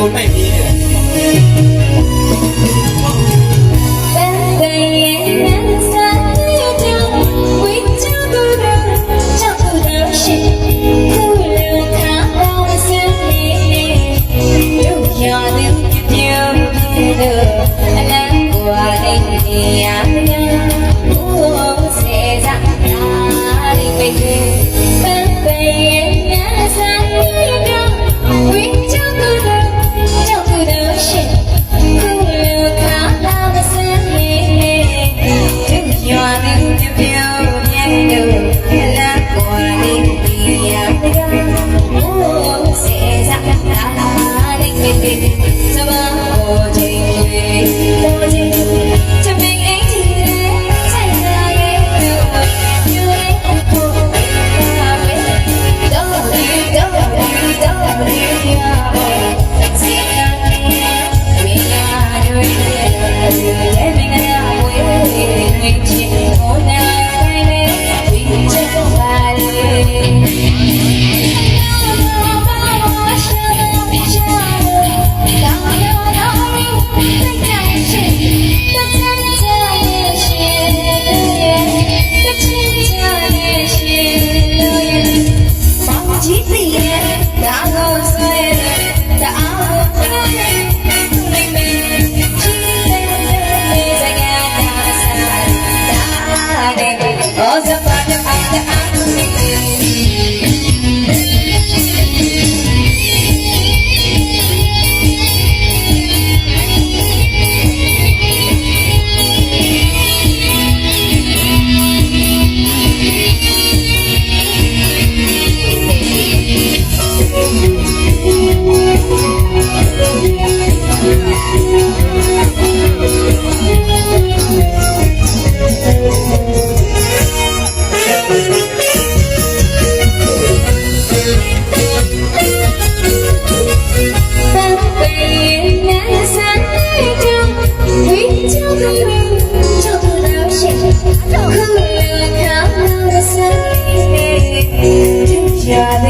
ကုန်နိုင်ပြီတဲ့ Oh, zapata, Oh, Я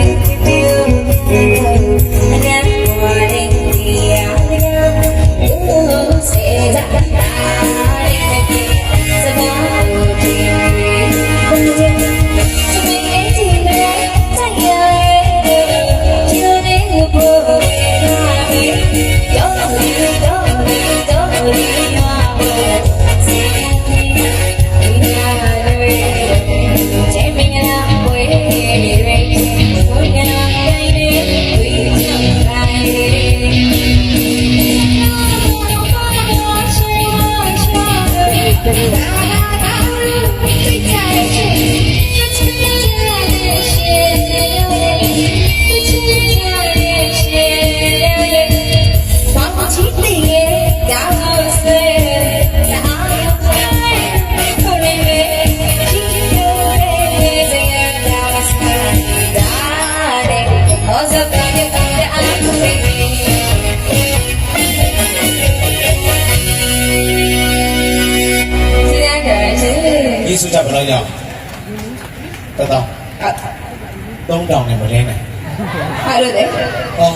စုချဘယ်လောက်ရအောင်တတောင်းသုံးတောင်းနဲ့မလင်းနဲ့ဘာလို့လဲဟော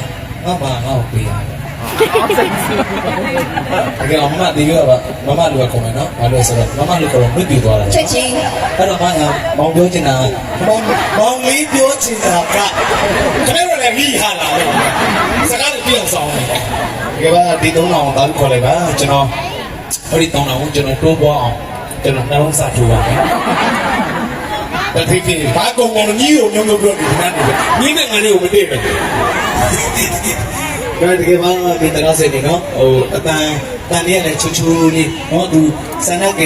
ငါဘာငါ့ကိုပေးရတယ်တကယ်တော့မမဒီကပါမမလူကခေါ်မယ်နော်ဘာလို့လဲဆိုတော့မမလူကတော့မြစ်ပြသွားတယ်ချက်ချင်းအဲ့တော့မကမောင်ပြောချင်တာမောင်မောင်လေးပြောချင်တာကခဏလည်းမိဟာလာလို့စကားတွေပြောင်းဆောင်နေတယ်ကဲပါဒီသုံးတောင်းတောင်းခေါ်လိုက်ပါကျွန်တော်ဟိုဒီတောင်းတောင်းကျွန်တော်တိုးပွားအောင် ကျွန်တော်နှလုံးစာထိုးပါမယ်တတိကိဘာကောင်ကောင်ကြီးကိုမျိုးမျိုးပြောနေတယ်ညီနဲ့ငါလေးကိုမတည့်ပဲဒါတကယ်ပါဒီတရားစနေနော်ဟိုအတန်တန်လေးလည်းချူချူလေးနော်သူစန္ဒကိ